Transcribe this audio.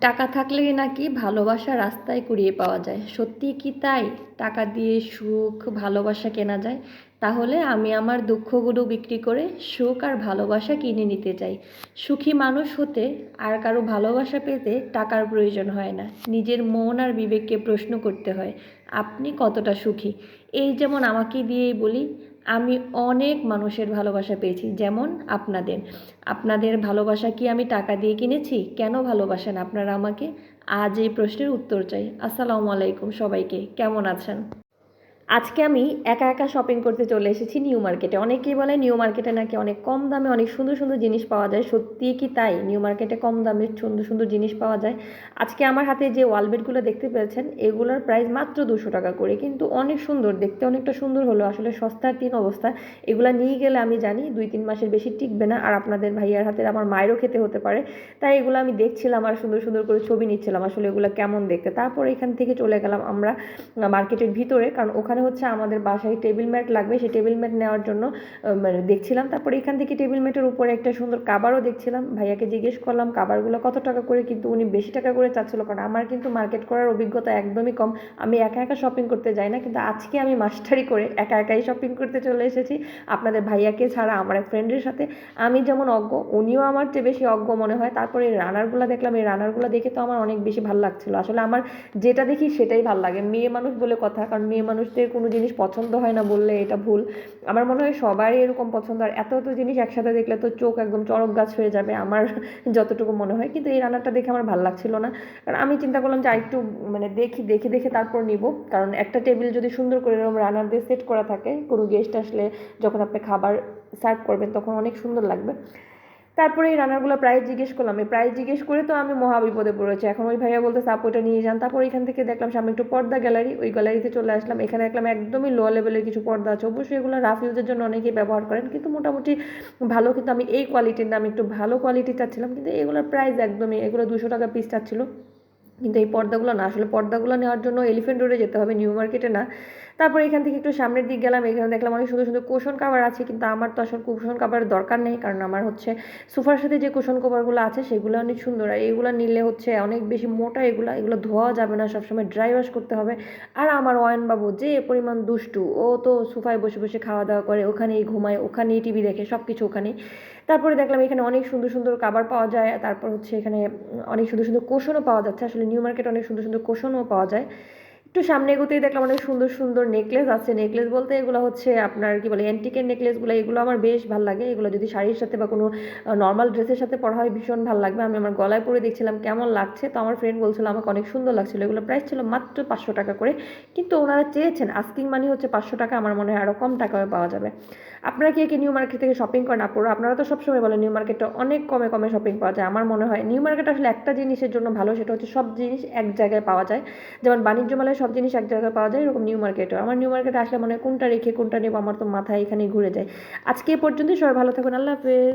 টাকা থাকলেই নাকি ভালোবাসা রাস্তায় কুড়িয়ে পাওয়া যায়। সত্যি কি তাই? টাকা দিয়ে সুখ, ভালোবাসা কেনা যায়? তাহলে আমি আমার দুঃখগুলো বিক্রি করে সুখ আর ভালোবাসা কিনে নিতে চাই। সুখী মানুষ হতে আর কারও ভালোবাসা পেতে টাকার প্রয়োজন হয় না। নিজের মন আর বিবেককে প্রশ্ন করতে হয়, আপনি কতটা সুখী? এই যেমন আমাকে দিয়েই বলি আমি অনেক মানুষের ভালোবাসা পেয়েছি, যেমন আপনাদের। আপনাদের ভালোবাসা কি আমি টাকা দিয়ে কিনেছি? কেন ভালোবাসেন আপনারা আমাকে? আজ এই প্রশ্নের উত্তর চাই। আসসালামু আলাইকুম সবাইকে, কেমন আছেন? আজকে আমি একা একা শপিং করতে চলে এসেছি নিউ মার্কেটে অনেকেই বলে নিউ মার্কেটে নাকি অনেক কম দামে অনেক সুন্দর সুন্দর জিনিস পাওয়া যায়। সত্যিই কি তাই? নিউ মার্কেটে কম দামে সুন্দর সুন্দর জিনিস পাওয়া যায়। আজকে আমার হাতে যে ওয়ালবেটগুলো দেখতে পেয়েছেন, এগুলোর প্রাইস মাত্র দুশো টাকা করে। কিন্তু অনেক সুন্দর, দেখতে অনেকটা সুন্দর হলো। আসলে সস্তার তিন অবস্থা। এগুলো নিয়ে গেলে আমি জানি দুই তিন মাসের বেশি টিকবে না। আর আপনাদের ভাইয়ার হাতের আমার মায়েরও খেতে হতে পারে। তাই এগুলো আমি দেখছিলাম আর সুন্দর সুন্দর করে ছবি নিচ্ছিলাম আসলে এগুলো কেমন দেখতে। তারপর এখান থেকে চলে গেলাম আমরা মার্কেটের ভিতরে। কারণ ওখানে হচ্ছে আমাদের বাসায় টেবিল ম্যাট লাগবে। সেই টেবিল ম্যাট নেওয়ার জন্য মানে দেখছিলাম। তারপর এখান থেকে টেবিল ম্যাটের উপরে একটা সুন্দর কাবারও দেখছিলাম। ভাইয়াকে জিজ্ঞেস করলাম কাবারগুলো কত টাকা করে? কিন্তু উনি বেশি টাকা করে চাচ্ছিল, কারণ আমার কিন্তু মার্কেট করার অভিজ্ঞতা একদমই কম। আমি একা একা শপিং করতে যাই না, কিন্তু আজকে আমি মাস্টারি করে একা একাই শপিং করতে চলে এসেছি। আপনাদের ভাইয়াকে ছাড়া আমার এক ফ্রেন্ডের সাথে। আমি যেমন অজ্ঞ, উনিও আমার চেয়ে বেশি অজ্ঞ মনে হয়। তারপরে এই রানারগুলো দেখলাম। এই রানারগুলো দেখে তো আমার অনেক বেশি ভালো লাগছিল। আসলে আমার যেটা দেখি সেটাই ভালো লাগে। মেয়ে মানুষ বলে কথা, কারণ মেয়ে মানুষদের কোনো জিনিস পছন্দ হয় না বললে এটা ভুল। আমার মনে হয় সবারই এরকম পছন্দ। আর এত এত জিনিস একসাথে দেখলে তো চোখ একদম চড়ক গাছ হয়ে যাবে আমার যতটুকু মনে হয়। কিন্তু এই রান্নাটা দেখে আমার ভালো লাগছিল না। কারণ আমি চিন্তা করলাম যে আরেকটু মানে দেখি, দেখে দেখে তারপর নিব। কারণ একটা টেবিল যদি সুন্দর করে এরকম রান্নার দিয়ে সেট করা থাকে, কোনো গেস্ট আসলে যখন আপনি খাবার সার্ভ করবেন, তখন অনেক সুন্দর লাগবে। তারপরে এই রান্নাগুলো প্রাইস জিজ্ঞেস করলাম। এই প্রাইস জিজ্ঞেস করে তো আমি মহা বিপদে পড়েছি। এখন ওই ভাইয়া বলতে সাপ ওইটা নিয়ে যান। তারপর এখান থেকে দেখলাম সামনে একটু পর্দা গ্যালারি। ওই গ্যালারিতে চলে আসলাম। এখানে দেখলাম একদমই লো লেভেলের কিছু পর্দা আছে। অবশ্যই এগুলো রাফ ইউজের জন্য অনেকেই ব্যবহার করেন। কিন্তু মোটামুটি ভালো, কিন্তু আমি এই কোয়ালিটির আমি একটু ভালো কোয়ালিটি চাচ্ছিলাম। কিন্তু এগুলোর প্রাইস একদমই, এগুলো দুশো টাকা পিস চাচ্ছিলো। কিন্তু এই পর্দাগুলো না, আসলে পর্দাগুলো নেওয়ার জন্য এলিফেন্ট রোডে যেতে হবে। নিউ মার্কেটে না। তারপর এখান থেকে একটু সামনের দিক গেলাম, এখানে দেখলাম অনেক সুন্দর সুন্দর কুশন কাভার আছে, কিন্তু আমার তো আসলে কুশন কাভারের দরকার নেই, কারণ আমার হচ্ছে সোফার সাথে যে কুশন কভারগুলো আছে সেগুলো অনেক সুন্দর। আর এগুলো নিলে হচ্ছে অনেক বেশি মোটা এগুলো এগুলো ধোয়া যাবে না, সবসময় ড্রাই ওয়াশ করতে হবে। আর আমার বাবু যে পরিমাণ দুষ্টু, ও তো সোফায় বসে বসে খাওয়া দাওয়া করে, ওখানেই ঘুমায়, ওখানেই টিভি দেখে সব কিছু ওখানেই। তারপরে দেখলাম এখানে অনেক সুন্দর সুন্দর কাবার পাওয়া যায়, তারপর হচ্ছে এখানে অনেক সুন্দর সুন্দর কোশনও পাওয়া যাচ্ছে, আসলে নিউ মার্কেট অনেক সুন্দর সুন্দর কোশনও পাওয়া যায়। একটু সামনে এগোতেই দেখলাম অনেক সুন্দর সুন্দর নেকলেস আছে। নেকলেস বলতে এগুলো হচ্ছে আপনার কি বলে অ্যান্টিকের নেকলেসগুলো এগুলো আমার বেশ ভালো লাগে। এগুলো যদি শাড়ির সাথে বা কোনো নর্মাল ড্রেসের সাথে পরা হয়, ভীষণ ভালো লাগবে। আমি আমার গলায় পরে দেখছিলাম কেমন লাগছে। তো আমার ফ্রেন্ড বলছিল, আমাকে অনেক সুন্দর লাগছিল। এগুলো প্রাইস ছিল মাত্র পাঁচশো টাকা করে। কিন্তু ওনারা চেয়েছেন আস্কিং মানি হচ্ছে পাঁচশো টাকা, আমার মনে হয় আরও কম টাকায় পাওয়া যাবে। আপনারা কি কি নিউ মার্কেট থেকে শপিং করেন? আপুরা আপনারা তো সবসময় বলেন, নিউ মার্কেটটা অনেক কমে কমে শপিং পাওয়া যায়। আমার মনে হয় নিউ মার্কেট আসলে একটা জিনিসের জন্য ভালো, সেটা হচ্ছে সব জিনিস এক জায়গায় পাওয়া যায়। যেমন বাণিজ্য মেলায় সব জিনিস এক জায়গায় পাওয়া যায়, এরকম নিউ মার্কেটও আমার নিউ মার্কেটে আসলে মনে হয় কোনটা রেখে কোনটা নেব, আমার তো মাথায় এখানে ঘুরে যায়। আজকে পর্যন্ত সবাই ভালো থাকুন, আল্লাহ হাফেজ।